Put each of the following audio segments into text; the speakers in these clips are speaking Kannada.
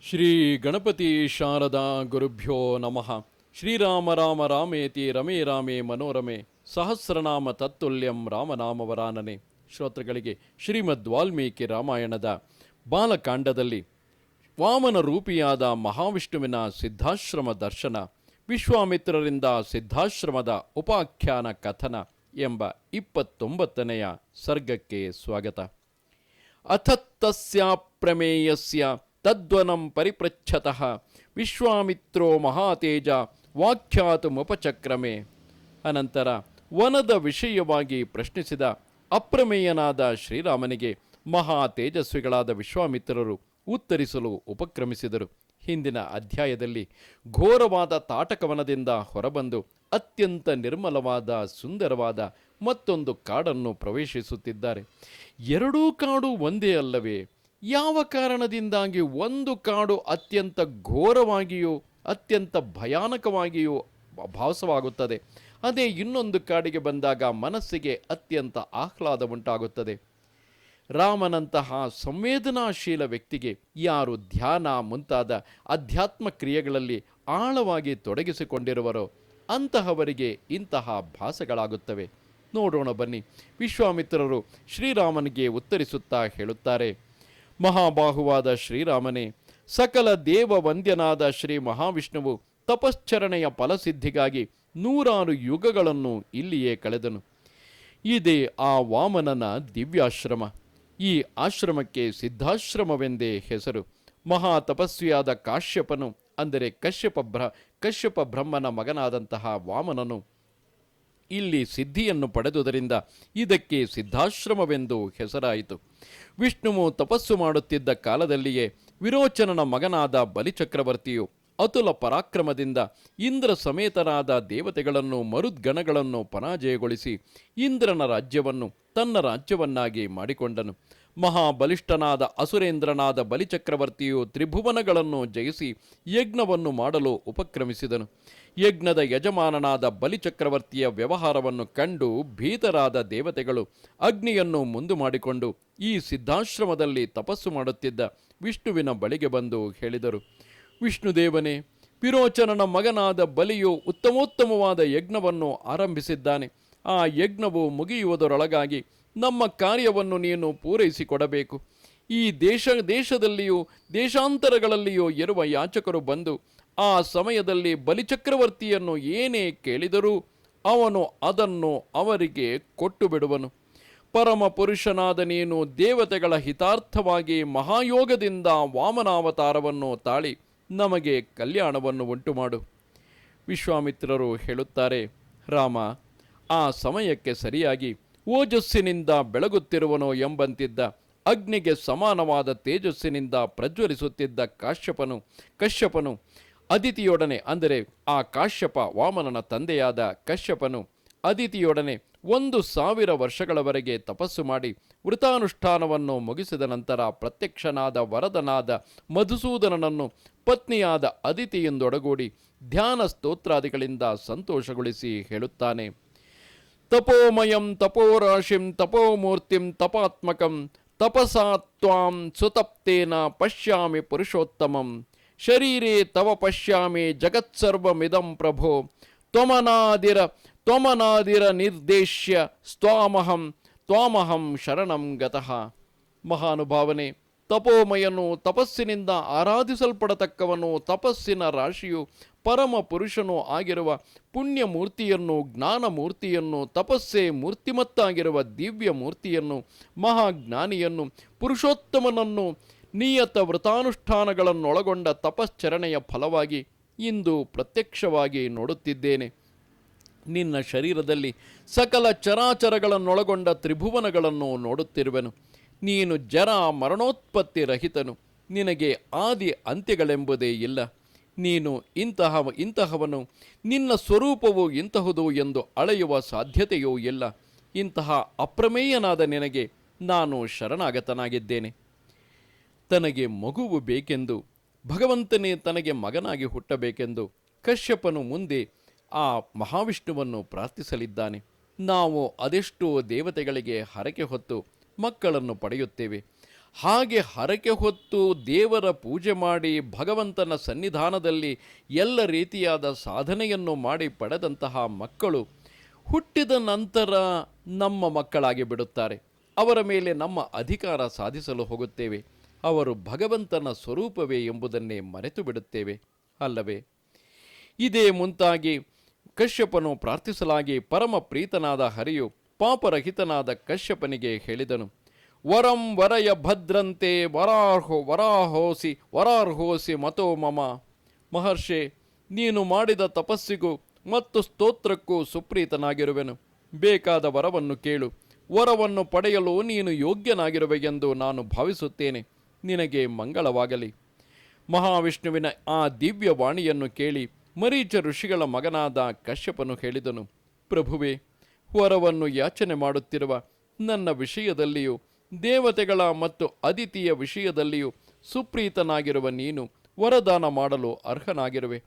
ಶ್ರೀ ಗಣಪತಿ ಶಾರದಾ ಗುರುಭ್ಯೋ ನಮಃ. ಶ್ರೀರಾಮ ರಾಮ ರಾಮೇತಿ ರಮೇ ರಾಮೇ ಮನೋರಮೆ. ಸಹಸ್ರನಾಮ ತತ್ತುಲ್ಯಂ ರಾಮನಾಮವರಾನನೆ. ಶ್ರೋತೃಗಳಿಗೆ ಶ್ರೀಮದ್ ವಾಲ್ಮೀಕಿ ರಾಮಾಯಣದ ಬಾಲಕಾಂಡದಲ್ಲಿ ವಾಮನ ರೂಪಿಯಾದ ಮಹಾವಿಷ್ಣುವಿನ ಸಿದ್ಧಾಶ್ರಮ ದರ್ಶನ, ವಿಶ್ವಾಮಿತ್ರರಿಂದ ಸಿದ್ಧಾಶ್ರಮದ ಉಪಾಖ್ಯಾನ ಕಥನ ಎಂಬ ಇಪ್ಪತ್ತೊಂಬತ್ತನೆಯ ಸರ್ಗಕ್ಕೆ ಸ್ವಾಗತ. ಅಥತ್ತಸ್ಯ ತಸ್ಯಾಪ್ರಮೇಯಸ್ಯ ತದ್ವನಂ ಪರಿಪೃಚ್ಛತಃ. ವಿಶ್ವಾಮಿತ್ರೋ ಮಹಾತೇಜ, ವಾಖ್ಯಾತುಮಪಚಕ್ರಮೆ. ಅನಂತರ ವನದ ವಿಷಯವಾಗಿ ಪ್ರಶ್ನಿಸಿದ ಅಪ್ರಮೇಯನಾದ ಶ್ರೀರಾಮನಿಗೆ ಮಹಾ ತೇಜಸ್ವಿಗಳಾದ ವಿಶ್ವಾಮಿತ್ರರು ಉತ್ತರಿಸಲು ಉಪಕ್ರಮಿಸಿದರು. ಹಿಂದಿನ ಅಧ್ಯಾಯದಲ್ಲಿ ಘೋರವಾದ ತಾಟಕವನದಿಂದ ಹೊರಬಂದು ಅತ್ಯಂತ ನಿರ್ಮಲವಾದ ಸುಂದರವಾದ ಮತ್ತೊಂದು ಕಾಡನ್ನು ಪ್ರವೇಶಿಸುತ್ತಿದ್ದಾರೆ. ಎರಡೂ ಕಾಡು ಒಂದೇ ಅಲ್ಲವೇ? ಯಾವ ಕಾರಣದಿಂದಾಗಿ ಒಂದು ಕಾಡು ಅತ್ಯಂತ ಘೋರವಾಗಿಯೂ, ಅತ್ಯಂತ ಭಯಾನಕವಾಗಿಯೂ ಭಾಸವಾಗುತ್ತದೆ, ಅದೇ ಇನ್ನೊಂದು ಕಾಡಿಗೆ ಬಂದಾಗ ಮನಸ್ಸಿಗೆ ಅತ್ಯಂತ ಆಹ್ಲಾದ ಉಂಟಾಗುತ್ತದೆ. ರಾಮನಂತಹ ಸಂವೇದನಾಶೀಲ ವ್ಯಕ್ತಿಗೆ ಯಾರು ಧ್ಯಾನ ಮುಂತಾದ ಅಧ್ಯಾತ್ಮ ಕ್ರಿಯೆಗಳಲ್ಲಿ ಆಳವಾಗಿ ತೊಡಗಿಸಿಕೊಂಡಿರುವರೋ, ಅಂತಹವರಿಗೆ ಇಂತಹ ಭಾಸಗಳಾಗುತ್ತವೆ. ನೋಡೋಣ ಬನ್ನಿ. ವಿಶ್ವಾಮಿತ್ರರು ಶ್ರೀರಾಮನಿಗೆ ಉತ್ತರಿಸುತ್ತಾ ಹೇಳುತ್ತಾರೆ ಮಹಾಬಾಹುವಾದ ಶ್ರೀರಾಮನೇ, ಸಕಲ ದೇವ ವಂದ್ಯನಾದ ಶ್ರೀ ಮಹಾವಿಷ್ಣುವು ತಪಶ್ಚರಣೆಯ ಫಲಸಿದ್ಧಿಗಾಗಿ ನೂರಾರು ಯುಗಗಳನ್ನು ಇಲ್ಲಿಯೇ ಕಳೆದನು. ಇದೇ ಆ ವಾಮನನ ದಿವ್ಯಾಶ್ರಮ. ಈ ಆಶ್ರಮಕ್ಕೆ ಸಿದ್ಧಾಶ್ರಮವೆಂದೇ ಹೆಸರು. ಮಹಾ ತಪಸ್ವಿಯಾದ ಕಾಶ್ಯಪನು, ಅಂದರೆ ಕಶ್ಯಪ ಬ್ರ, ಕಶ್ಯಪ ಬ್ರಹ್ಮನ ಮಗನಾದಂತಹ ವಾಮನನು ಇಲ್ಲಿ ಸಿದ್ಧಿಯನ್ನು ಪಡೆದುದರಿಂದ ಇದಕ್ಕೆ ಸಿದ್ಧಾಶ್ರಮವೆಂದು ಹೆಸರಾಯಿತು. ವಿಷ್ಣುವು ತಪಸ್ಸು ಮಾಡುತ್ತಿದ್ದ ಕಾಲದಲ್ಲಿಯೇ ವಿರೋಚನನ ಮಗನಾದ ಬಲಿಚಕ್ರವರ್ತಿಯು ಅತುಲ ಪರಾಕ್ರಮದಿಂದ ಇಂದ್ರ ಸಮೇತರಾದ ದೇವತೆಗಳನ್ನು ಮರುದ್ಗಣಗಳನ್ನು ಪರಾಜಯಗೊಳಿಸಿ ಇಂದ್ರನ ರಾಜ್ಯವನ್ನು ತನ್ನ ರಾಜ್ಯವನ್ನಾಗಿ ಮಾಡಿಕೊಂಡನು. ಮಹಾಬಲಿಷ್ಠನಾದ ಅಸುರೇಂದ್ರನಾದ ಬಲಿಚಕ್ರವರ್ತಿಯು ತ್ರಿಭುವನಗಳನ್ನು ಜಯಿಸಿ ಯಜ್ಞವನ್ನು ಮಾಡಲು ಉಪಕ್ರಮಿಸಿದನು. ಯಜ್ಞದ ಯಜಮಾನನಾದ ಬಲಿಚಕ್ರವರ್ತಿಯ ವ್ಯವಹಾರವನ್ನು ಕಂಡು ಭೀತರಾದ ದೇವತೆಗಳು ಅಗ್ನಿಯನ್ನು ಮುಂದು ಮಾಡಿಕೊಂಡು ಈ ಸಿದ್ಧಾಶ್ರಮದಲ್ಲಿ ತಪಸ್ಸು ಮಾಡುತ್ತಿದ್ದ ವಿಷ್ಣುವಿನ ಬಳಿಗೆ ಬಂದು ಹೇಳಿದರು. ವಿಷ್ಣುದೇವನೇ ವಿರೋಚನನ ಮಗನಾದ ಬಲಿಯು ಉತ್ತಮೋತ್ತಮವಾದ ಯಜ್ಞವನ್ನು ಆರಂಭಿಸಿದ್ದಾನೆ. ಆ ಯಜ್ಞವು ಮುಗಿಯುವುದರೊಳಗಾಗಿ ನಮ್ಮ ಕಾರ್ಯವನ್ನು ನೀನು ಪೂರೈಸಿಕೊಡಬೇಕು. ಈ ದೇಶ, ದೇಶದಲ್ಲಿಯೂ, ದೇಶಾಂತರಗಳಲ್ಲಿಯೂ ಇರುವ ಯಾಚಕರು ಬಂದು ಆ ಸಮಯದಲ್ಲಿ ಬಲಿಚಕ್ರವರ್ತಿಯನ್ನು ಏನೇ ಕೇಳಿದರೂ ಅವನು ಅದನ್ನು ಅವರಿಗೆ ಕೊಟ್ಟು ಬಿಡುವನು ಪರಮ ಪುರುಷನಾದ ನೀನು ದೇವತೆಗಳ ಹಿತಾರ್ಥವಾಗಿ ಮಹಾಯೋಗದಿಂದ ವಾಮನಾವತಾರವನ್ನು ತಾಳಿ ನಮಗೆ ಕಲ್ಯಾಣವನ್ನು ಉಂಟು ಮಾಡು ವಿಶ್ವಾಮಿತ್ರರು ಹೇಳುತ್ತಾರೆ, ರಾಮ, ಆ ಸಮಯಕ್ಕೆ ಸರಿಯಾಗಿ ಓಜಸ್ಸಿನಿಂದ ಬೆಳಗುತ್ತಿರುವನೋ ಎಂಬಂತಿದ್ದ ಅಗ್ನಿಗೆ ಸಮಾನವಾದ ತೇಜಸ್ಸಿನಿಂದ ಪ್ರಜ್ವಲಿಸುತ್ತಿದ್ದ ಕಾಶ್ಯಪನು, ಕಶ್ಯಪನು, ಅದಿತಿಯೊಡನೆ ಅಂದರೆ ಆ ಕಾಶ್ಯಪ ವಾಮನನ ತಂದೆಯಾದ ಕಶ್ಯಪನು, ಅದಿತಿಯೊಡನೆ ಒಂದು ಸಾವಿರ ವರ್ಷಗಳವರೆಗೆ ತಪಸ್ಸು ಮಾಡಿ ವೃತಾನುಷ್ಠಾನವನ್ನು ಮುಗಿಸಿದ ನಂತರ ಪ್ರತ್ಯಕ್ಷನಾದ ವರದನಾದ ಮಧುಸೂದನನನ್ನು ಪತ್ನಿಯಾದ ಅದಿತಿಯೆಂದೊಡಗೂಡಿ ಧ್ಯಾನ ಸ್ತೋತ್ರಾದಿಗಳಿಂದ ಸಂತೋಷಗೊಳಿಸಿ ಹೇಳುತ್ತಾನೆ. ತಪೋಮಯಂ ತಪೋರಾಶಿಂ ತಪೋಮೂರ್ತಿಂ ತಪಾತ್ಮಕಂ ತಪಸಾ ತ್ವಾಂ ಸುತಪ್ತೇನ ಪಶ್ಯಾಮಿ ಪುರುಷೋತ್ತಮಂ ಶರೀರೇ ತವ ಪಶ್ಯಾಮಿ ಜಗತ್ಸರ್ವಮಿದಂ ಪ್ರಭೋ ತ್ವಮನಾದಿರ ತ್ವಮನಾದಿರ ನಿರ್ದೇಶ್ಯ ಸ್ವಾಮಹಂ ತ್ವಾಮಹಂ ಶರಣಂ ಗತಃ ಮಹಾನುಭಾವನೆ ತಪೋಮಯನು ತಪಸ್ಸಿನಿಂದ ಆರಾಧಿಸಲ್ಪಡತಕ್ಕವನು ತಪಸ್ಸಿನ ರಾಶಿಯು ಪರಮ ಪುರುಷನು ಆಗಿರುವ ಪುಣ್ಯ ಮೂರ್ತಿಯನ್ನು ಜ್ಞಾನ ಮೂರ್ತಿಯನ್ನು ತಪಸ್ಸೇ ಮೂರ್ತಿಮತ್ತಾಗಿರುವ ದಿವ್ಯ ಮೂರ್ತಿಯನ್ನು ಮಹಾಜ್ಞಾನಿಯನ್ನು, ಪುರುಷೋತ್ತಮನನ್ನು ನಿಯತ ವ್ರತಾನುಷ್ಠಾನಗಳನ್ನೊಳಗೊಂಡ ತಪಶ್ಚರಣೆಯ ಫಲವಾಗಿ ಇಂದು ಪ್ರತ್ಯಕ್ಷವಾಗಿ ನೋಡುತ್ತಿದ್ದೇನೆ. ನಿನ್ನ ಶರೀರದಲ್ಲಿ ಸಕಲ ಚರಾಚರಗಳನ್ನೊಳಗೊಂಡ ತ್ರಿಭುವನಗಳನ್ನು ನೋಡುತ್ತಿರುವೆನು. ನೀನು ಜರ ಮರಣೋತ್ಪತ್ತಿ ರಹಿತನು. ನಿನಗೆ ಆದಿ ಅಂತ್ಯಗಳೆಂಬುದೇ ಇಲ್ಲ. ನೀನು ಇಂತಹ ಇಂತಹವನು, ನಿನ್ನ ಸ್ವರೂಪವು ಇಂತಹುದು ಎಂದು ಅಳೆಯುವ ಸಾಧ್ಯತೆಯೂ ಇಲ್ಲ. ಇಂತಹ ಅಪ್ರಮೇಯನಾದ ನಿನಗೆ ನಾನು ಶರಣಾಗತನಾಗಿದ್ದೇನೆ. ತನಗೆ ಮಗುವು ಬೇಕೆಂದು, ಭಗವಂತನೇ ತನಗೆ ಮಗನಾಗಿ ಹುಟ್ಟಬೇಕೆಂದು ಕಶ್ಯಪನು ಮುಂದೆ ಆ ಮಹಾವಿಷ್ಣುವನ್ನು ಪ್ರಾರ್ಥಿಸಲಿದ್ದಾನೆ. ನಾವು ಅದೆಷ್ಟೋ ದೇವತೆಗಳಿಗೆ ಹರಕೆ ಹೊತ್ತು ಮಕ್ಕಳನ್ನು ಪಡೆಯುತ್ತೇವೆ. ಹಾಗೆ ಹರಕೆ ಹೊತ್ತು ದೇವರ ಪೂಜೆ ಮಾಡಿ ಭಗವಂತನ ಸನ್ನಿಧಾನದಲ್ಲಿ ಎಲ್ಲ ರೀತಿಯಾದ ಸಾಧನೆಯನ್ನು ಮಾಡಿ ಪಡೆದಂತಹ ಮಕ್ಕಳು ಹುಟ್ಟಿದ ನಂತರ ನಮ್ಮ ಮಕ್ಕಳಾಗಿ ಬಿಡುತ್ತಾರೆ. ಅವರ ಮೇಲೆ ನಮ್ಮ ಅಧಿಕಾರ ಸಾಧಿಸಲು ಹೋಗುತ್ತೇವೆ. ಅವರು ಭಗವಂತನ ಸ್ವರೂಪವೇ ಎಂಬುದನ್ನೇ ಮರೆತು ಬಿಡುತ್ತೇವೆ. ಅಲ್ಲವೇ? ಇದೇ ಮುಂತಾಗಿ ಕಶ್ಯಪನು ಪ್ರಾರ್ಥಿಸಲಾಗಿ ಪರಮ ಪ್ರೀತನಾದ ಹರಿಯು ಪಾಪರಹಿತನಾದ ಕಶ್ಯಪನಿಗೆ ಹೇಳಿದನು, ವರಂ ವರಯ ಭದ್ರಂತೆ ವರಾರ್ಹೋ ವರಾಹೋಸಿ, ವರಾರ್ಹೋಸಿ ಮತೋ ಮಮ. ಮಹರ್ಷಿ, ನೀನು ಮಾಡಿದ ತಪಸ್ಸಿಗೂ ಮತ್ತು ಸ್ತೋತ್ರಕ್ಕೂ ಸುಪ್ರೀತನಾಗಿರುವೆನು. ಬೇಕಾದ ವರವನ್ನು ಕೇಳು. ವರವನ್ನು ಪಡೆಯಲು ನೀನು ಯೋಗ್ಯನಾಗಿರುವೆ ಎಂದು ನಾನು ಭಾವಿಸುತ್ತೇನೆ. ನಿನಗೆ ಮಂಗಳವಾಗಲಿ. ಮಹಾವಿಷ್ಣುವಿನ ಆ ದಿವ್ಯವಾಣಿಯನ್ನು ಕೇಳಿ ಮರೀಚ ಋಷಿಗಳ ಮಗನಾದ ಕಶ್ಯಪನು ಹೇಳಿದನು, ಪ್ರಭುವೇ ವರವನ್ನು ಯಾಚನೆ ಮಾಡುತ್ತಿರುವ ನನ್ನ ವಿಷಯದಲ್ಲಿಯೂ, ದೇವತೆಗಳ ಮತ್ತು ಅದಿತಿಯ ವಿಷಯದಲ್ಲಿಯೂ ಸುಪ್ರೀತನಾಗಿರುವ ನೀನು ವರದಾನ ಮಾಡಲು ಅರ್ಹನಾಗಿರುವೆ.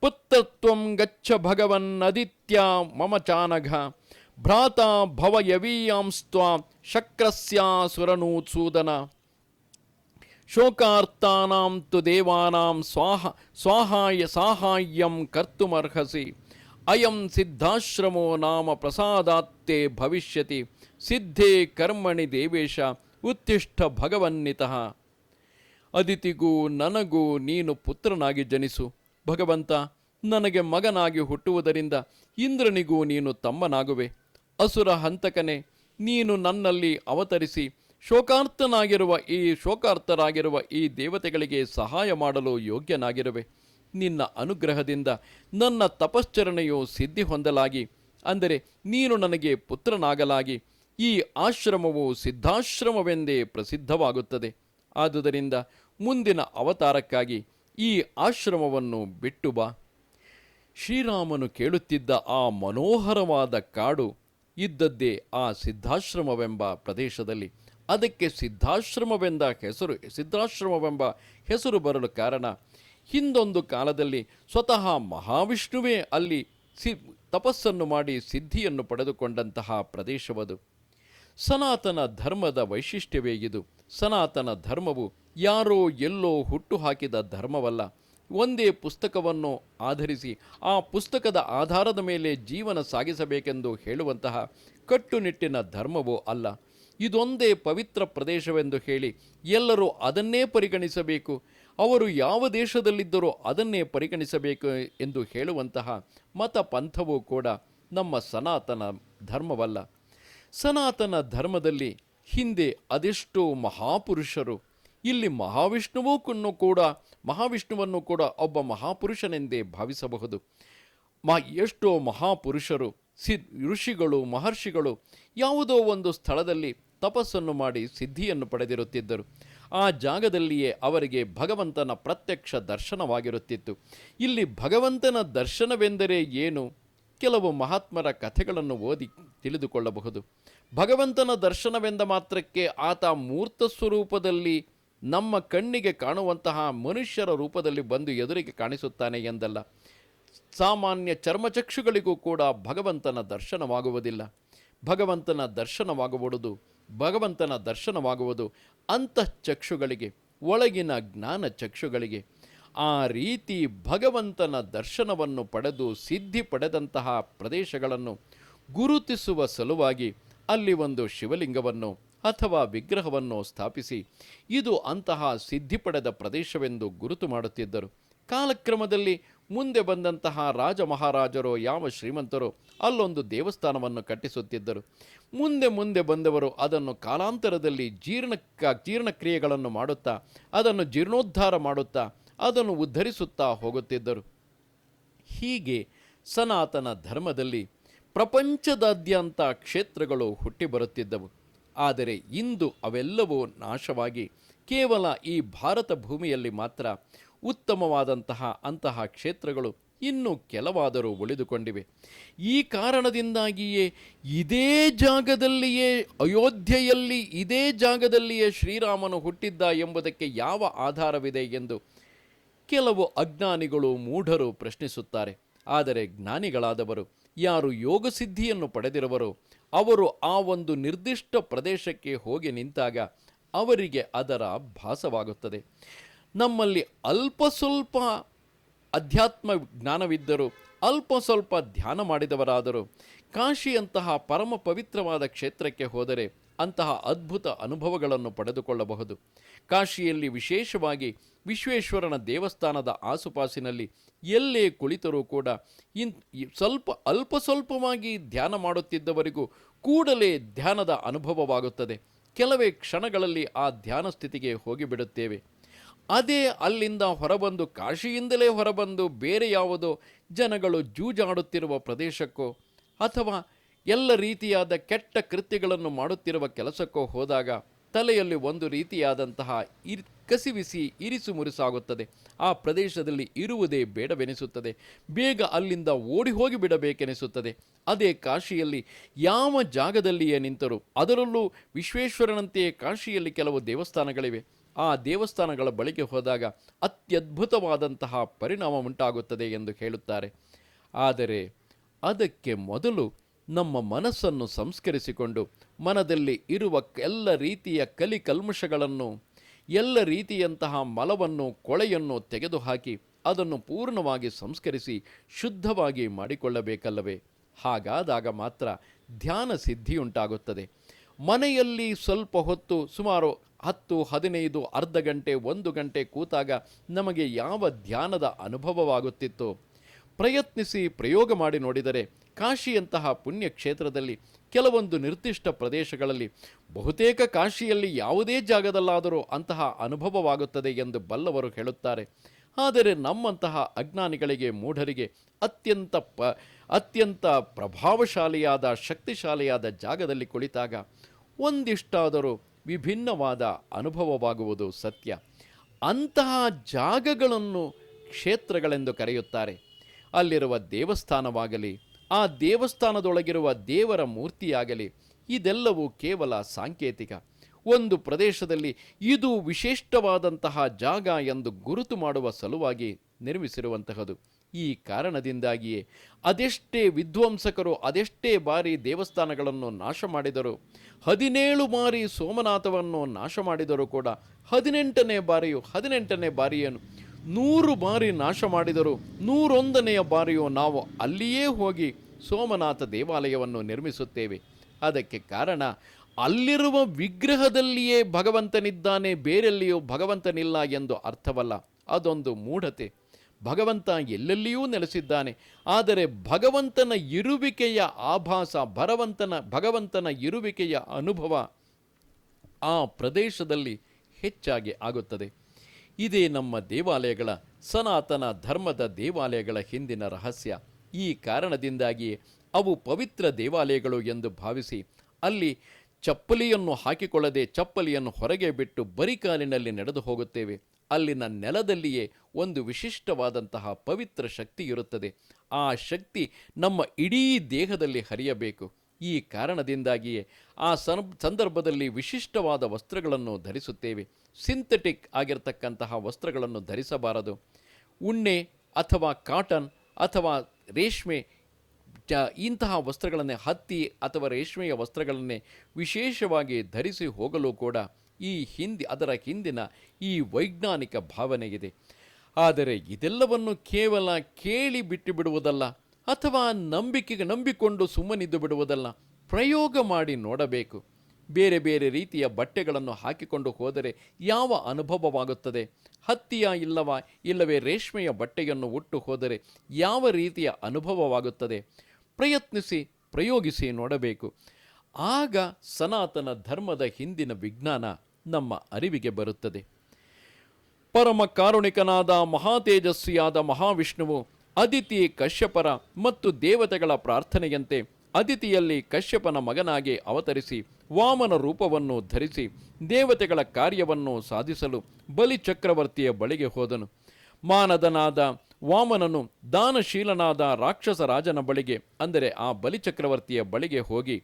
ಪುತ್ರತ್ವಂ ಗಚ್ಚ ಭಗವನ್ ಅದಿತ್ಯ ಮಮ ಚಾನಘ, ಭ್ರಾತ ಭವಯವೀಯಾಂಸ್ತ್ವ ಶಕ್ರಸ್ಯಾಸುರನೂತ್ಸೂದನ ಶೋಕಾರ್ತಾನಾಂ ತು ದೇವಾನಾಂ ಸ್ವಾಹ, ಸ್ವಾಹಾಯ ಸಾಹಾಯ್ಯಂ ಕರ್ತುಮರ್ಹಸಿ. ಅಯಂ ಸಿದ್ಧಾಶ್ರಮೋ ನಾಮ ಪ್ರಸಾದಾತ್ತೇ ಭವಿಷ್ಯತಿ ಸಿದ್ಧೇ ಕರ್ಮಣಿ ದೇವೇಶ ಉತ್ತಿಷ್ಠ ಭಗವನ್ನಿತಃ. ಅದಿತಿಗೂ ನನಗೂ ನೀನು ಪುತ್ರನಾಗಿ ಜನಿಸು. ಭಗವಂತ, ನನಗೆ ಮಗನಾಗಿ ಹುಟ್ಟುವುದರಿಂದ ಇಂದ್ರನಿಗೂ ನೀನು ತಮ್ಮನಾಗುವೆ. ಅಸುರ ಹಂತಕನೆ, ನೀನು ನನ್ನಲ್ಲಿ ಅವತರಿಸಿ ಶೋಕಾರ್ತನಾಗಿರುವ ಈ ಶೋಕಾರ್ಥರಾಗಿರುವ ಈ ದೇವತೆಗಳಿಗೆ ಸಹಾಯ ಮಾಡಲು ಯೋಗ್ಯನಾಗಿರುವೆ. ನಿನ್ನ ಅನುಗ್ರಹದಿಂದ ನನ್ನ ತಪಶ್ಚರಣೆಯು ಸಿದ್ಧಿ ಹೊಂದಲಾಗಿ ಅಂದರೆ ನೀನು ನನಗೆ ಪುತ್ರನಾಗಲಾಗಿ. ಈ ಆಶ್ರಮವು ಸಿದ್ಧಾಶ್ರಮವೆಂದೇ ಪ್ರಸಿದ್ಧವಾಗುತ್ತದೆ. ಆದುದರಿಂದ ಮುಂದಿನ ಅವತಾರಕ್ಕಾಗಿ ಈ ಆಶ್ರಮವನ್ನು ಬಿಟ್ಟು ಬಾ. ಶ್ರೀರಾಮನು ಕೇಳುತ್ತಿದ್ದ ಆ ಮನೋಹರವಾದ ಕಾಡು ಇದ್ದದ್ದೇ ಆ ಸಿದ್ಧಾಶ್ರಮವೆಂಬ ಪ್ರದೇಶದಲ್ಲಿ. ಅದಕ್ಕೆ ಸಿದ್ಧಾಶ್ರಮವೆಂದ ಹೆಸರು, ಸಿದ್ಧಾಶ್ರಮವೆಂಬ ಹೆಸರು ಬರಲು ಕಾರಣ ಹಿಂದೊಂದು ಕಾಲದಲ್ಲಿ ಸ್ವತಃ ಮಹಾವಿಷ್ಣುವೇ ಅಲ್ಲಿ ಸಿ ತಪಸ್ಸನ್ನು ಮಾಡಿ ಸಿದ್ಧಿಯನ್ನು ಪಡೆದುಕೊಂಡಂತಹ ಪ್ರದೇಶವದು. ಸನಾತನ ಧರ್ಮದ ವೈಶಿಷ್ಟ್ಯವೇ ಇದು. ಸನಾತನ ಧರ್ಮವು ಯಾರೋ ಎಲ್ಲೋ ಹುಟ್ಟು ಹಾಕಿದ ಧರ್ಮವಲ್ಲ. ಒಂದೇ ಪುಸ್ತಕವನ್ನು ಆಧರಿಸಿ ಆ ಪುಸ್ತಕದ ಆಧಾರದ ಮೇಲೆ ಜೀವನ ಸಾಗಿಸಬೇಕೆಂದು ಹೇಳುವಂತಹ ಕಟ್ಟುನಿಟ್ಟಿನ ಧರ್ಮವೂ ಅಲ್ಲ. ಇದೊಂದೇ ಪವಿತ್ರ ಪ್ರದೇಶವೆಂದು ಹೇಳಿ ಎಲ್ಲರೂ ಅದನ್ನೇ ಪರಿಗಣಿಸಬೇಕು. ಅವರು ಯಾವ ದೇಶದಲ್ಲಿದ್ದರೂ ಅದನ್ನೇ ಪರಿಗಣಿಸಬೇಕು ಎಂದು ಹೇಳುವಂತಹ ಮತ ಪಂಥವೂ ಕೂಡ ನಮ್ಮ ಸನಾತನ ಧರ್ಮವಲ್ಲ. ಸನಾತನ ಧರ್ಮದಲ್ಲಿ ಹಿಂದೆ ಅದೆಷ್ಟೋ ಮಹಾಪುರುಷರು, ಇಲ್ಲಿ ಮಹಾವಿಷ್ಣುವೂ ಕೂಡ, ಮಹಾವಿಷ್ಣುವನ್ನು ಕೂಡ ಒಬ್ಬ ಮಹಾಪುರುಷನೆಂದೇ ಭಾವಿಸಬಹುದು. ಮ, ಎಷ್ಟೋ ಮಹಾಪುರುಷರು ಸಿ ಋಷಿಗಳು, ಮಹರ್ಷಿಗಳು ಯಾವುದೋ ಒಂದು ಸ್ಥಳದಲ್ಲಿ ತಪಸ್ಸನ್ನು ಮಾಡಿ ಸಿದ್ಧಿಯನ್ನು ಪಡೆದಿರುತ್ತಿದ್ದರು. ಆ ಜಾಗದಲ್ಲಿಯೇ ಅವರಿಗೆ ಭಗವಂತನ ಪ್ರತ್ಯಕ್ಷ ದರ್ಶನವಾಗಿರುತ್ತಿತ್ತು. ಇಲ್ಲಿ ಭಗವಂತನ ದರ್ಶನವೆಂದರೆ ಏನು? ಕೆಲವು ಮಹಾತ್ಮರ ಕಥೆಗಳನ್ನು ಓದಿ ತಿಳಿದುಕೊಳ್ಳಬಹುದು. ಭಗವಂತನ ದರ್ಶನವೆಂದ ಮಾತ್ರಕ್ಕೆ ಆತ ಮೂರ್ತ ಸ್ವರೂಪದಲ್ಲಿ ನಮ್ಮ ಕಣ್ಣಿಗೆ ಕಾಣುವಂತಹ ಮನುಷ್ಯರ ರೂಪದಲ್ಲಿ ಬಂದು ಎದುರಿಗೆ ಕಾಣಿಸುತ್ತಾನೆ ಎಂದಲ್ಲ. ಸಾಮಾನ್ಯ ಚರ್ಮಚಕ್ಷುಗಳಿಗೂ ಕೂಡ ಭಗವಂತನ ದರ್ಶನವಾಗುವುದಿಲ್ಲ. ಭಗವಂತನ ದರ್ಶನವಾಗುವುದು ಭಗವಂತನ ದರ್ಶನವಾಗುವುದು ಅಂತಃಚಕ್ಷುಗಳಿಗೆ ಒಳಗಿನ ಜ್ಞಾನ ಚಕ್ಷುಗಳಿಗೆ. ಆ ರೀತಿ ಭಗವಂತನ ದರ್ಶನವನ್ನು ಪಡೆದು ಸಿದ್ಧಿ ಪಡೆದಂತಹ ಪ್ರದೇಶಗಳನ್ನು ಗುರುತಿಸುವ ಸಲುವಾಗಿ ಅಲ್ಲಿ ಒಂದು ಶಿವಲಿಂಗವನ್ನು ಅಥವಾ ವಿಗ್ರಹವನ್ನು ಸ್ಥಾಪಿಸಿ ಇದು ಅಂತಹ ಸಿದ್ಧಿ ಪಡೆದ ಪ್ರದೇಶವೆಂದು ಗುರುತು ಮಾಡುತ್ತಿದ್ದರು. ಕಾಲಕ್ರಮದಲ್ಲಿ ಮುಂದೆ ಬಂದಂತಹ ರಾಜ ಮಹಾರಾಜರು ಯಾವ ಶ್ರೀಮಂತರು, ಅಲ್ಲೊಂದು ದೇವಸ್ಥಾನವನ್ನು ಕಟ್ಟಿಸುತ್ತಿದ್ದರು. ಮುಂದೆ ಮುಂದೆ ಬಂದವರು ಅದನ್ನು ಕಾಲಾಂತರದಲ್ಲಿ ಜೀರ್ಣ, ಜೀರ್ಣಕ್ರಿಯೆಗಳನ್ನು ಮಾಡುತ್ತಾ, ಅದನ್ನು ಜೀರ್ಣೋದ್ಧಾರ ಮಾಡುತ್ತಾ, ಅದನ್ನು ಉದ್ಧರಿಸುತ್ತಾ ಹೋಗುತ್ತಿದ್ದರು. ಹೀಗೆ ಸನಾತನ ಧರ್ಮದಲ್ಲಿ ಪ್ರಪಂಚದಾದ್ಯಂತ ಕ್ಷೇತ್ರಗಳು ಹುಟ್ಟಿ ಬರುತ್ತಿದ್ದವು. ಆದರೆ ಇಂದು ಅವೆಲ್ಲವೂ ನಾಶವಾಗಿ, ಕೇವಲ ಈ ಭಾರತ ಭೂಮಿಯಲ್ಲಿ ಮಾತ್ರ ಉತ್ತಮವಾದಂತಹ ಅಂತಹ ಕ್ಷೇತ್ರಗಳು ಇನ್ನೂ ಕೆಲವಾದರೂ ಉಳಿದುಕೊಂಡಿವೆ. ಈ ಕಾರಣದಿಂದಾಗಿಯೇ ಇದೇ ಜಾಗದಲ್ಲಿಯೇ, ಅಯೋಧ್ಯೆಯಲ್ಲಿ ಇದೇ ಜಾಗದಲ್ಲಿಯೇ ಶ್ರೀರಾಮನು ಹುಟ್ಟಿದ್ದ ಎಂಬುದಕ್ಕೆ ಯಾವ ಆಧಾರವಿದೆ ಎಂದು ಕೆಲವು ಅಜ್ಞಾನಿಗಳು, ಮೂಢರು ಪ್ರಶ್ನಿಸುತ್ತಾರೆ. ಆದರೆ ಜ್ಞಾನಿಗಳಾದವರು, ಯಾರು ಯೋಗಸಿದ್ಧಿಯನ್ನು ಪಡೆದಿರುವರೋ, ಅವರು ಆ ಒಂದು ನಿರ್ದಿಷ್ಟ ಪ್ರದೇಶಕ್ಕೆ ಹೋಗಿ ನಿಂತಾಗ ಅವರಿಗೆ ಅದರ ಭಾಸವಾಗುತ್ತದೆ. ನಮ್ಮಲ್ಲಿ ಅಲ್ಪ ಸ್ವಲ್ಪ ಅಧ್ಯಾತ್ಮ ಜ್ಞಾನವಿದ್ದರೂ, ಅಲ್ಪ ಸ್ವಲ್ಪ ಧ್ಯಾನ ಮಾಡಿದವರಾದರೂ, ಕಾಶಿಯಂತಹ ಪರಮ ಪವಿತ್ರವಾದ ಕ್ಷೇತ್ರಕ್ಕೆ ಹೋದರೆ ಅಂತಹ ಅದ್ಭುತ ಅನುಭವಗಳನ್ನು ಪಡೆದುಕೊಳ್ಳಬಹುದು. ಕಾಶಿಯಲ್ಲಿ ವಿಶೇಷವಾಗಿ ವಿಶ್ವೇಶ್ವರನ ದೇವಸ್ಥಾನದ ಆಸುಪಾಸಿನಲ್ಲಿ ಎಲ್ಲೇ ಕುಳಿತರೂ ಕೂಡ ಇನ್, ಸ್ವಲ್ಪ, ಅಲ್ಪ ಸ್ವಲ್ಪವಾಗಿ ಧ್ಯಾನ ಮಾಡುತ್ತಿದ್ದವರಿಗೂ ಕೂಡಲೇ ಧ್ಯಾನದ ಅನುಭವವಾಗುತ್ತದೆ. ಕೆಲವೇ ಕ್ಷಣಗಳಲ್ಲಿ ಆ ಧ್ಯಾನ ಸ್ಥಿತಿಗೆ ಹೋಗಿಬಿಡುತ್ತೇವೆ. ಅದೇ ಅಲ್ಲಿಂದ ಹೊರಬಂದು ಕಾಶಿಯಿಂದಲೇ ಹೊರಬಂದು ಬೇರೆ ಯಾವುದೋ ಜನಗಳು ಜೂಜಾಡುತ್ತಿರುವ ಪ್ರದೇಶಕ್ಕೋ ಅಥವಾ ಎಲ್ಲ ರೀತಿಯಾದ ಕೆಟ್ಟ ಕೃತ್ಯಗಳನ್ನು ಮಾಡುತ್ತಿರುವ ಕೆಲಸಕ್ಕೋ ಹೋದಾಗ ತಲೆಯಲ್ಲಿ ಒಂದು ರೀತಿಯಾದಂತಹ ಇರ್ ಕಸಿವಿಸಿ ಇರಿಸು ಮುರಿಸಾಗುತ್ತದೆ. ಆ ಪ್ರದೇಶದಲ್ಲಿ ಇರುವುದೇ ಬೇಡವೆನಿಸುತ್ತದೆ. ಬೇಗ ಅಲ್ಲಿಂದ ಓಡಿ ಹೋಗಿ ಬಿಡಬೇಕೆನಿಸುತ್ತದೆ. ಅದೇ ಕಾಶಿಯಲ್ಲಿ ಯಾವ ಜಾಗದಲ್ಲಿಯೇ ನಿಂತರು ಅದರಲ್ಲೂ ವಿಶ್ವೇಶ್ವರನಂತೆಯೇ ಕಾಶಿಯಲ್ಲಿ ಕೆಲವು ದೇವಸ್ಥಾನಗಳಿವೆ. ಆ ದೇವಸ್ಥಾನಗಳ ಬಳಿಗೆ ಹೋದಾಗ ಅತ್ಯದ್ಭುತವಾದಂತಹ ಪರಿಣಾಮ ಉಂಟಾಗುತ್ತದೆ ಎಂದು ಹೇಳುತ್ತಾರೆ. ಆದರೆ ಅದಕ್ಕೆ ಮೊದಲು ನಮ್ಮ ಮನಸ್ಸನ್ನು ಸಂಸ್ಕರಿಸಿಕೊಂಡು ಮನದಲ್ಲಿ ಇರುವ ಎಲ್ಲ ರೀತಿಯ ಕಲಿ ಕಲ್ಮಶಗಳನ್ನು, ಎಲ್ಲ ರೀತಿಯಂತಹ ಮಲವನ್ನು, ಕೊಳೆಯನ್ನು ತೆಗೆದುಹಾಕಿ ಅದನ್ನು ಪೂರ್ಣವಾಗಿ ಸಂಸ್ಕರಿಸಿ ಶುದ್ಧವಾಗಿ ಮಾಡಿಕೊಳ್ಳಬೇಕಲ್ಲವೇ? ಹಾಗಾದಾಗ ಮಾತ್ರ ಧ್ಯಾನ ಸಿದ್ಧಿಯುಂಟಾಗುತ್ತದೆ. ಮನೆಯಲ್ಲಿ ಸ್ವಲ್ಪ ಹೊತ್ತು ಸುಮಾರು ಹತ್ತು, ಹದಿನೈದು, ಅರ್ಧ ಗಂಟೆ, ಒಂದು ಗಂಟೆ ಕೂತಾಗ ನಮಗೆ ಯಾವ ಧ್ಯಾನದ ಅನುಭವವಾಗುತ್ತಿತ್ತೋ? ಪ್ರಯತ್ನಿಸಿ ಪ್ರಯೋಗ ಮಾಡಿ ನೋಡಿದರೆ ಕಾಶಿಯಂತಹ ಪುಣ್ಯಕ್ಷೇತ್ರದಲ್ಲಿ ಕೆಲವೊಂದು ನಿರ್ದಿಷ್ಟ ಪ್ರದೇಶಗಳಲ್ಲಿ ಬಹುತೇಕ ಕಾಶಿಯಲ್ಲಿ ಯಾವುದೇ ಜಾಗದಲ್ಲಾದರೂ ಅಂತಹ ಅನುಭವವಾಗುತ್ತದೆ ಎಂದು ಬಲ್ಲವರು ಹೇಳುತ್ತಾರೆ. ಆದರೆ ನಮ್ಮಂತಹ ಅಜ್ಞಾನಿಗಳಿಗೆ, ಮೂಢರಿಗೆ ಅತ್ಯಂತ ಪ ಅತ್ಯಂತ ಪ್ರಭಾವಶಾಲಿಯಾದ, ಶಕ್ತಿಶಾಲಿಯಾದ ಜಾಗದಲ್ಲಿ ಕುಳಿತಾಗ ಒಂದಿಷ್ಟಾದರೂ ವಿಭಿನ್ನವಾದ ಅನುಭವವಾಗುವುದು ಸತ್ಯ. ಅಂತಹ ಜಾಗಗಳನ್ನು ಕ್ಷೇತ್ರಗಳೆಂದು ಕರೆಯುತ್ತಾರೆ. ಅಲ್ಲಿರುವ ದೇವಸ್ಥಾನವಾಗಲಿ, ಆ ದೇವಸ್ಥಾನದೊಳಗಿರುವ ದೇವರ ಮೂರ್ತಿಯಾಗಲಿ, ಇದೆಲ್ಲವೂ ಕೇವಲ ಸಾಂಕೇತಿಕ. ಒಂದು ಪ್ರದೇಶದಲ್ಲಿ ಇದು ವಿಶಿಷ್ಟವಾದಂತಹ ಜಾಗ ಎಂದು ಗುರುತು ಮಾಡುವ ಸಲುವಾಗಿ ನಿರ್ಮಿಸಿರುವಂತಹದು. ಈ ಕಾರಣದಿಂದಾಗಿಯೇ ಅದೆಷ್ಟೇ ವಿಧ್ವಂಸಕರು, ಅದೆಷ್ಟೇ ಬಾರಿ ದೇವಸ್ಥಾನಗಳನ್ನು ನಾಶ ಮಾಡಿದರು, ಹದಿನೇಳು ಬಾರಿ ಸೋಮನಾಥವನ್ನು ನಾಶ ಮಾಡಿದರೂ ಕೂಡ, ಹದಿನೆಂಟನೇ ಬಾರಿಯು, ಹದಿನೆಂಟನೇ ಬಾರಿಯೇನು, ನೂರು ಬಾರಿ ನಾಶ ಮಾಡಿದರು, ನೂರೊಂದನೆಯ ಬಾರಿಯೂ ನಾವು ಅಲ್ಲಿಯೇ ಹೋಗಿ ಸೋಮನಾಥ ದೇವಾಲಯವನ್ನು ನಿರ್ಮಿಸುತ್ತೇವೆ. ಅದಕ್ಕೆ ಕಾರಣ, ಅಲ್ಲಿರುವ ವಿಗ್ರಹದಲ್ಲಿಯೇ ಭಗವಂತನಿದ್ದಾನೆ, ಬೇರೆಲ್ಲಿಯೂ ಭಗವಂತನಿಲ್ಲ ಎಂದು ಅರ್ಥವಲ್ಲ. ಅದೊಂದು ಮೂಢತೆ. ಭಗವಂತ ಎಲ್ಲೆಲ್ಲಿಯೂ ನೆಲೆಸಿದ್ದಾನೆ. ಆದರೆ ಭಗವಂತನ ಇರುವಿಕೆಯ ಆಭಾಸ, ಭರವಂತನ, ಭಗವಂತನ ಇರುವಿಕೆಯ ಅನುಭವ ಆ ಪ್ರದೇಶದಲ್ಲಿ ಹೆಚ್ಚಾಗಿ ಆಗುತ್ತದೆ. ಇದೇ ನಮ್ಮ ದೇವಾಲಯಗಳ ಸನಾತನ ಧರ್ಮದ ದೇವಾಲಯಗಳ ಹಿಂದಿನ ರಹಸ್ಯ. ಈ ಕಾರಣದಿಂದಾಗಿಯೇ ಅವು ಪವಿತ್ರ ದೇವಾಲಯಗಳು ಎಂದು ಭಾವಿಸಿ ಅಲ್ಲಿ ಚಪ್ಪಲಿಯನ್ನು ಹಾಕಿಕೊಳ್ಳದೆ ಚಪ್ಪಲಿಯನ್ನು ಹೊರಗೆ ಬಿಟ್ಟು ಬರಿಕಾಲಿನಲ್ಲಿ ನಡೆದು ಹೋಗುತ್ತೇವೆ. ಅಲ್ಲಿನ ನೆಲದಲ್ಲಿಯೇ ಒಂದು ವಿಶಿಷ್ಟವಾದಂತಹ ಪವಿತ್ರ ಶಕ್ತಿ ಇರುತ್ತದೆ. ಆ ಶಕ್ತಿ ನಮ್ಮ ಇಡೀ ದೇಹದಲ್ಲಿ ಹರಿಯಬೇಕು. ಈ ಕಾರಣದಿಂದಾಗಿಯೇ ಆ ಸಂದರ್ಭದಲ್ಲಿ ವಿಶಿಷ್ಟವಾದ ವಸ್ತ್ರಗಳನ್ನು ಧರಿಸುತ್ತೇವೆ. ಸಿಂಥೆಟಿಕ್ ಆಗಿರತಕ್ಕಂತಹ ವಸ್ತ್ರಗಳನ್ನು ಧರಿಸಬಾರದು. ಉಣ್ಣೆ ಅಥವಾ ಕಾಟನ್ ಅಥವಾ ರೇಷ್ಮೆ ಚ ಇಂತಹ ವಸ್ತ್ರಗಳನ್ನೇ, ಹತ್ತಿ ಅಥವಾ ರೇಷ್ಮೆಯ ವಸ್ತ್ರಗಳನ್ನೇ ವಿಶೇಷವಾಗಿ ಧರಿಸಿ ಹೋಗಲು ಕೂಡ ಈ ಹಿಂದಿ, ಅದರ ಹಿಂದಿನ ಈ ವೈಜ್ಞಾನಿಕ ಭಾವನೆ ಇದೆ ಆದರೆ ಇದೆಲ್ಲವನ್ನು ಕೇವಲ ಕೇಳಿ ಬಿಟ್ಟು ಬಿಡುವುದಲ್ಲ, ಅಥವಾ ನಂಬಿಕೆಗೆ ನಂಬಿಕೊಂಡು ಸುಮ್ಮನಿದ್ದು ಬಿಡುವುದಲ್ಲ, ಪ್ರಯೋಗ ಮಾಡಿ ನೋಡಬೇಕು. ಬೇರೆ ಬೇರೆ ರೀತಿಯ ಬಟ್ಟೆಗಳನ್ನು ಹಾಕಿಕೊಂಡು ಹೋದರೆ ಯಾವ ಅನುಭವವಾಗುತ್ತದೆ? ಹತ್ತಿಯ ಇಲ್ಲವ, ಇಲ್ಲವೇ ರೇಷ್ಮೆಯ ಬಟ್ಟೆಯನ್ನು ಉಟ್ಟು ಹೋದರೆ ಯಾವ ರೀತಿಯ ಅನುಭವವಾಗುತ್ತದೆ? ಪ್ರಯತ್ನಿಸಿ, ಪ್ರಯೋಗಿಸಿ ನೋಡಬೇಕು. ಆಗ ಸನಾತನ ಧರ್ಮದ ಹಿಂದಿನ ವಿಜ್ಞಾನ ನಮ್ಮ ಅರಿವಿಗೆ ಬರುತ್ತದೆ. ಪರಮ ಕಾರುಣಿಕನಾದ ಮಹಾತೇಜಸ್ವಿಯಾದ ಮಹಾವಿಷ್ಣುವು ಅದಿತಿ ಕಶ್ಯಪರ ಮತ್ತು ದೇವತೆಗಳ ಪ್ರಾರ್ಥನೆಯಂತೆ ಅದಿತಿಯಲ್ಲಿ ಕಶ್ಯಪನ ಮಗನಾಗಿ ಅವತರಿಸಿ ವಾಮನ ರೂಪವನ್ನು ಧರಿಸಿ ದೇವತೆಗಳ ಕಾರ್ಯವನ್ನು ಸಾಧಿಸಲು ಬಲಿ ಚಕ್ರವರ್ತಿಯ ಬಳಿಗೆ ಹೋದನು. ಮಾನದನಾದ ವಾಮನನು ದಾನಶೀಲನಾದ ರಾಕ್ಷಸ ರಾಜನ ಬಳಿಗೆ, ಅಂದರೆ ಆ ಬಲಿಚಕ್ರವರ್ತಿಯ ಬಳಿಗೆ ಹೋಗಿ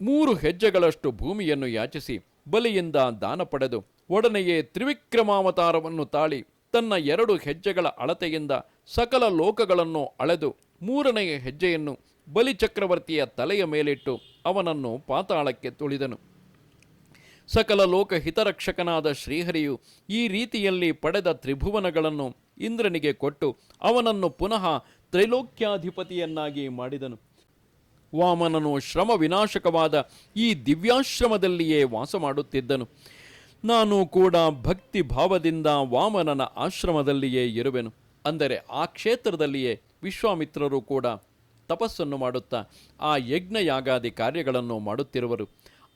ಮೂರು ಹೆಜ್ಜೆಗಳಷ್ಟು ಭೂಮಿಯನ್ನು ಯಾಚಿಸಿ ಬಲಿಯಿಂದ ದಾನ ಪಡೆದು ಒಡನೆಯೇ ತ್ರಿವಿಕ್ರಮಾವತಾರವನ್ನು ತಾಳಿ ತನ್ನ ಎರಡು ಹೆಜ್ಜೆಗಳ ಅಳತೆಯಿಂದ ಸಕಲ ಲೋಕಗಳನ್ನು ಅಳೆದು ಮೂರನೆಯ ಹೆಜ್ಜೆಯನ್ನು ಬಲಿಚಕ್ರವರ್ತಿಯ ತಲೆಯ ಮೇಲಿಟ್ಟು ಅವನನ್ನು ಪಾತಾಳಕ್ಕೆ ತುಳಿದನು. ಸಕಲ ಲೋಕ ಹಿತರಕ್ಷಕನಾದ ಶ್ರೀಹರಿಯು ಈ ರೀತಿಯಲ್ಲಿ ಪಡೆದ ತ್ರಿಭುವನಗಳನ್ನು ಇಂದ್ರನಿಗೆ ಕೊಟ್ಟು ಅವನನ್ನು ಪುನಃ ತ್ರೈಲೋಕ್ಯಾಧಿಪತಿಯನ್ನಾಗಿ ಮಾಡಿದನು. ವಾಮನನು ಶ್ರಮ ವಿನಾಶಕವಾದ ಈ ದಿವ್ಯಾಶ್ರಮದಲ್ಲಿಯೇ ವಾಸ ಮಾಡುತ್ತಿದ್ದನು ನಾನು ಕೂಡ ಭಕ್ತಿ ಭಾವದಿಂದ ವಾಮನನ ಆಶ್ರಮದಲ್ಲಿಯೇ ಇರುವೆನು. ಅಂದರೆ ಆ ಕ್ಷೇತ್ರದಲ್ಲಿಯೇ ವಿಶ್ವಾಮಿತ್ರರು ಕೂಡ ತಪಸ್ಸನ್ನು ಮಾಡುತ್ತಾ ಆ ಯಜ್ಞ ಯಾಗಾದಿ ಕಾರ್ಯಗಳನ್ನು ಮಾಡುತ್ತಿರುವರು.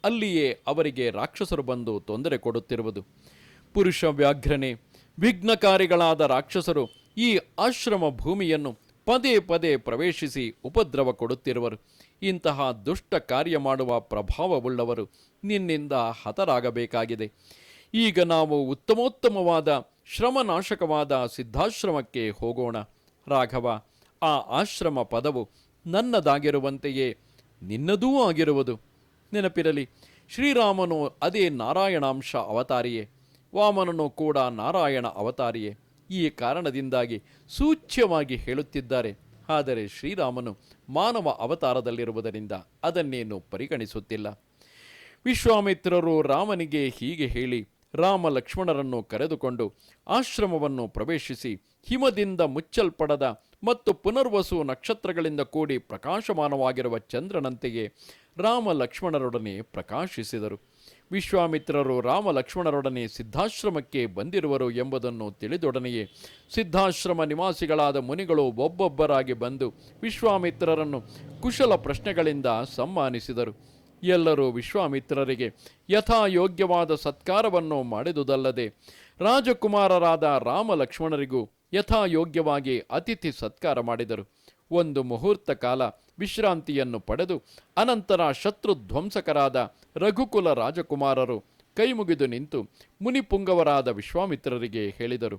ಅಲ್ಲಿಯೇ ಅವರಿಗೆ ರಾಕ್ಷಸರು ಬಂದು ತೊಂದರೆ ಕೊಡುತ್ತಿರುವುದು. ಪುರುಷ ವ್ಯಾಘ್ರನೆ, ವಿಘ್ನಕಾರಿಗಳಾದ ರಾಕ್ಷಸರು ಈ ಆಶ್ರಮ ಭೂಮಿಯನ್ನು ಪದೇ ಪದೇ ಪ್ರವೇಶಿಸಿ ಉಪದ್ರವ ಕೊಡುತ್ತಿರುವರು. ಇಂತಹ ದುಷ್ಟ ಕಾರ್ಯ ಮಾಡುವ ಪ್ರಭಾವವುಳ್ಳವರು ನಿನ್ನಿಂದ ಹತರಾಗಬೇಕಾಗಿದೆ. ಈಗ ನಾವು ಉತ್ತಮೋತ್ತಮವಾದ, ಶ್ರಮನಾಶಕವಾದ ಸಿದ್ಧಾಶ್ರಮಕ್ಕೆ ಹೋಗೋಣ. ರಾಘವ, ಆ ಆಶ್ರಮ ಪದವು ನನ್ನದಾಗಿರುವಂತೆಯೇ ನಿನ್ನದೂ ಆಗಿರುವುದು. ನೆನಪಿರಲಿ, ಶ್ರೀರಾಮನು ಅದೇ ನಾರಾಯಣಾಂಶ ಅವತಾರಿಯೇ. ವಾಮನನು ಕೂಡ ನಾರಾಯಣ ಅವತಾರಿಯೇ. ಈ ಕಾರಣದಿಂದಾಗಿ ಸೂಚ್ಯವಾಗಿ ಹೇಳುತ್ತಿದ್ದಾರೆ. ಆದರೆ ಶ್ರೀರಾಮನು ಮಾನವ ಅವತಾರದಲ್ಲಿರುವುದರಿಂದ ಅದನ್ನೇನು ಪರಿಗಣಿಸುತ್ತಿಲ್ಲ. ವಿಶ್ವಾಮಿತ್ರರು ರಾಮನಿಗೆ ಹೀಗೆ ಹೇಳಿ, ರಾಮ ಲಕ್ಷ್ಮಣರನ್ನು ಕರೆದುಕೊಂಡು ಆಶ್ರಮವನ್ನು ಪ್ರವೇಶಿಸಿ ಹಿಮದಿಂದ ಮುಚ್ಚಲ್ಪಡದ ಮತ್ತು ಪುನರ್ವಸು ನಕ್ಷತ್ರಗಳಿಂದ ಕೂಡಿ ಪ್ರಕಾಶಮಾನವಾಗಿರುವ ಚಂದ್ರನಂತೆಯೇ ರಾಮ ಲಕ್ಷ್ಮಣರೊಡನೆ ಪ್ರಕಾಶಿಸಿದರು. ವಿಶ್ವಾಮಿತ್ರರು ರಾಮ ಲಕ್ಷ್ಮಣರೊಡನೆ ಸಿದ್ಧಾಶ್ರಮಕ್ಕೆ ಬಂದಿರುವರು ಎಂಬುದನ್ನು ತಿಳಿದೊಡನೆಯೇ ಸಿದ್ಧಾಶ್ರಮ ನಿವಾಸಿಗಳಾದ ಮುನಿಗಳು ಒಬ್ಬೊಬ್ಬರಾಗಿ ಬಂದು ವಿಶ್ವಾಮಿತ್ರರನ್ನು ಕುಶಲ ಪ್ರಶ್ನೆಗಳಿಂದ ಸಮ್ಮಾನಿಸಿದರು. ಎಲ್ಲರೂ ವಿಶ್ವಾಮಿತ್ರರಿಗೆ ಯಥಾಯೋಗ್ಯವಾದ ಸತ್ಕಾರವನ್ನು ಮಾಡಿದುದಲ್ಲದೆ ರಾಜಕುಮಾರರಾದ ರಾಮ ಲಕ್ಷ್ಮಣರಿಗೂ ಯಥಾಯೋಗ್ಯವಾಗಿ ಅತಿಥಿ ಸತ್ಕಾರ ಮಾಡಿದರು. ಒಂದು ಮುಹೂರ್ತ ಕಾಲ ವಿಶ್ರಾಂತಿಯನ್ನು ಪಡೆದು ಅನಂತರ ಶತ್ರು ಧ್ವಂಸಕರಾದ ರಘುಕುಲ ರಾಜಕುಮಾರರು ಕೈಮುಗಿದು ನಿಂತು ಮುನಿಪುಂಗವರಾದ ವಿಶ್ವಾಮಿತ್ರರಿಗೆ ಹೇಳಿದರು,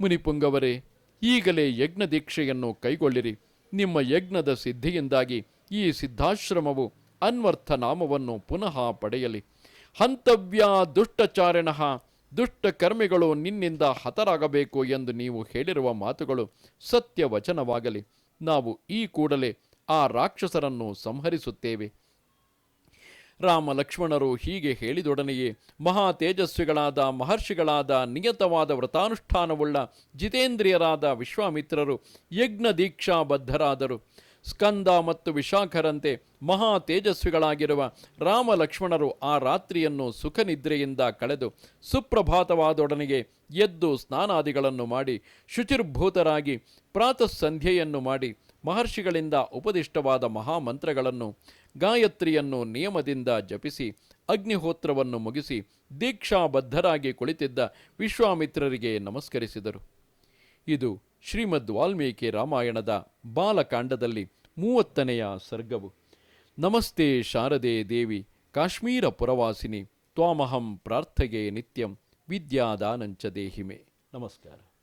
ಮುನಿಪುಂಗವರೇ, ಈಗಲೇ ಯಜ್ಞ ದೀಕ್ಷೆಯನ್ನು ಕೈಗೊಳ್ಳಿರಿ. ನಿಮ್ಮ ಯಜ್ಞದ ಸಿದ್ಧಿಯಿಂದಾಗಿ ಈ ಸಿದ್ಧಾಶ್ರಮವು ಅನ್ವರ್ಥ ನಾಮವನ್ನು ಪುನಃ ಪಡೆಯಲಿ. ಹಂತವ್ಯ ದುಷ್ಟಚಾರಿಣ ದುಷ್ಟ ಕರ್ಮಿಗಳು ನಿನ್ನಿಂದ ಹತರಾಗಬೇಕು ಎಂದು ನೀವು ಹೇಳಿರುವ ಮಾತುಗಳು ಸತ್ಯ ವಚನವಾಗಲಿ ನಾವು ಈ ಕೂಡಲೇ ಆ ರಾಕ್ಷಸರನ್ನು ಸಂಹರಿಸುತ್ತೇವೆ. ರಾಮ ಲಕ್ಷ್ಮಣರು ಹೀಗೆ ಹೇಳಿದೊಡನೆಯೇ ಮಹಾ ತೇಜಸ್ವಿಗಳಾದ ಮಹರ್ಷಿಗಳಾದ ನಿಯತವಾದ ವ್ರತಾನುಷ್ಠಾನವುಳ್ಳ ಜಿತೇಂದ್ರಿಯರಾದ ವಿಶ್ವಾಮಿತ್ರರು ಯಜ್ಞ ದೀಕ್ಷಾಬದ್ಧರಾದರು. ಸ್ಕಂದ ಮತ್ತು ವಿಶಾಖರಂತೆ ಮಹಾ ತೇಜಸ್ವಿಗಳಾಗಿರುವ ರಾಮ ಲಕ್ಷ್ಮಣರು ಆ ರಾತ್ರಿಯನ್ನು ಸುಖನಿದ್ರೆಯಿಂದ ಕಳೆದು ಸುಪ್ರಭಾತವಾದೊಡನೆಗೆ ಎದ್ದು ಸ್ನಾನಾದಿಗಳನ್ನು ಮಾಡಿ ಶುಚಿರ್ಭೂತರಾಗಿ ಪ್ರಾತಃ ಸಂಧ್ಯೆಯನ್ನು ಮಾಡಿ ಮಹರ್ಷಿಗಳಿಂದ ಉಪದಿಷ್ಟವಾದ ಮಹಾಮಂತ್ರಗಳನ್ನು, ಗಾಯತ್ರಿಯನ್ನು ನಿಯಮದಿಂದ ಜಪಿಸಿ, ಅಗ್ನಿಹೋತ್ರವನ್ನು ಮುಗಿಸಿ ದೀಕ್ಷಾಬದ್ಧರಾಗಿ ಕುಳಿತಿದ್ದ ವಿಶ್ವಾಮಿತ್ರರಿಗೆ ನಮಸ್ಕರಿಸಿದರು. ಇದು ಶ್ರೀಮದ್ ವಾಲ್ಮೀಕಿ ರಾಮಾಯಣದ ಬಾಲಕಾಂಡದಲ್ಲಿ ಮೂವತ್ತನೆಯ ಸರ್ಗವು. ನಮಸ್ತೆ ಶಾರದೆ ದೇವಿ, ಕಾಶ್ಮೀರ ಪುರವಾಸಿನಿ, ತ್ವಾಮಹಂ ಪ್ರಾರ್ಥಗೆ ನಿತ್ಯಂ, ವಿದ್ಯಾದಾನಂಚ ದೇಹಿಮೆ. ನಮಸ್ಕಾರ.